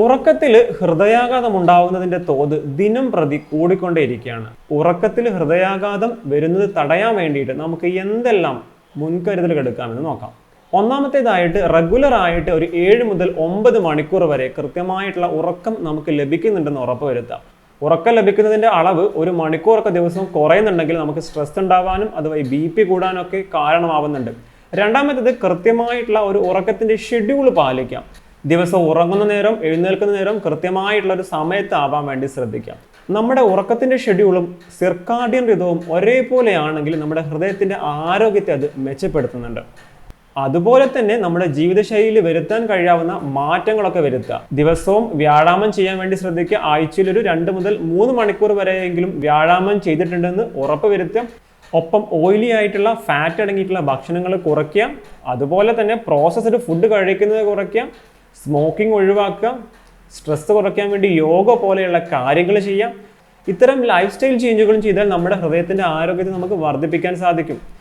ഉറക്കത്തിൽ ഹൃദയാഘാതം ഉണ്ടാവുന്നതിന്റെ തോത് ദിനം പ്രതി കൂടിക്കൊണ്ടേയിരിക്കുകയാണ്. ഉറക്കത്തിൽ ഹൃദയാഘാതം വരുന്നത് തടയാൻ വേണ്ടിയിട്ട് നമുക്ക് എന്തെല്ലാം മുൻകരുതലുകൾ എടുക്കാമെന്ന് നോക്കാം. ഒന്നാമത്തേതായിട്ട് റെഗുലർ ആയിട്ട് ഒരു ഏഴ് മുതൽ ഒമ്പത് മണിക്കൂർ വരെ കൃത്യമായിട്ടുള്ള ഉറക്കം നമുക്ക് ലഭിക്കുന്നുണ്ടെന്ന് ഉറപ്പ് വരുത്താം ഉറക്കം ലഭിക്കുന്നതിന്റെ അളവ് ഒരു മണിക്കൂറൊക്കെ ദിവസം കുറയുന്നുണ്ടെങ്കിൽ നമുക്ക് സ്ട്രെസ് ഉണ്ടാവാനും അതുവഴി ബി പി കൂടാനൊക്കെ കാരണമാവുന്നുണ്ട്. രണ്ടാമത്തേത് കൃത്യമായിട്ടുള്ള ഒരു ഉറക്കത്തിന്റെ ഷെഡ്യൂൾ പാലിക്കാം. ദിവസം ഉറങ്ങുന്ന നേരം എഴുന്നേൽക്കുന്ന നേരം കൃത്യമായിട്ടുള്ള ഒരു സമയത്താവാൻ വേണ്ടി ശ്രദ്ധിക്കാം. നമ്മുടെ ഉറക്കത്തിന്റെ ഷെഡ്യൂളും സിർക്കാഡിയൻ ഋതവും ഒരേപോലെയാണെങ്കിൽ നമ്മുടെ ഹൃദയത്തിന്റെ ആരോഗ്യത്തെ അത് മെച്ചപ്പെടുത്തുന്നുണ്ട്. അതുപോലെ തന്നെ നമ്മുടെ ജീവിതശൈലിയിൽ വരുത്താൻ കഴിയാവുന്ന മാറ്റങ്ങളൊക്കെ വരുത്തുക. ദിവസവും വ്യായാമം ചെയ്യാൻ വേണ്ടി ശ്രദ്ധിക്കുക. ആഴ്ചയിൽ ഒരു രണ്ട് മുതൽ മൂന്ന് മണിക്കൂർ വരെയെങ്കിലും വ്യായാമം ചെയ്തിട്ടുണ്ടെന്ന് ഉറപ്പ് വരുത്തുക. ഒപ്പം ഓയിലി ആയിട്ടുള്ള ഫാറ്റ് അടങ്ങിയിട്ടുള്ള ഭക്ഷണങ്ങൾ കുറയ്ക്കുക. അതുപോലെ തന്നെ പ്രോസസ്ഡ് ഫുഡ് കഴിക്കുന്നത് കുറയ്ക്കുക. സ്മോക്കിംഗ് ഒഴിവാക്കുക സ്ട്രെസ് കുറയ്ക്കാൻ വേണ്ടി യോഗ പോലെയുള്ള കാര്യങ്ങൾ ചെയ്യാം ഇത്തരം ലൈഫ് സ്റ്റൈൽ ചേഞ്ചുകളും ചെയ്താൽ നമ്മുടെ ഹൃദയത്തിന്റെ ആരോഗ്യത്തെ നമുക്ക് വർദ്ധിപ്പിക്കാൻ സാധിക്കും.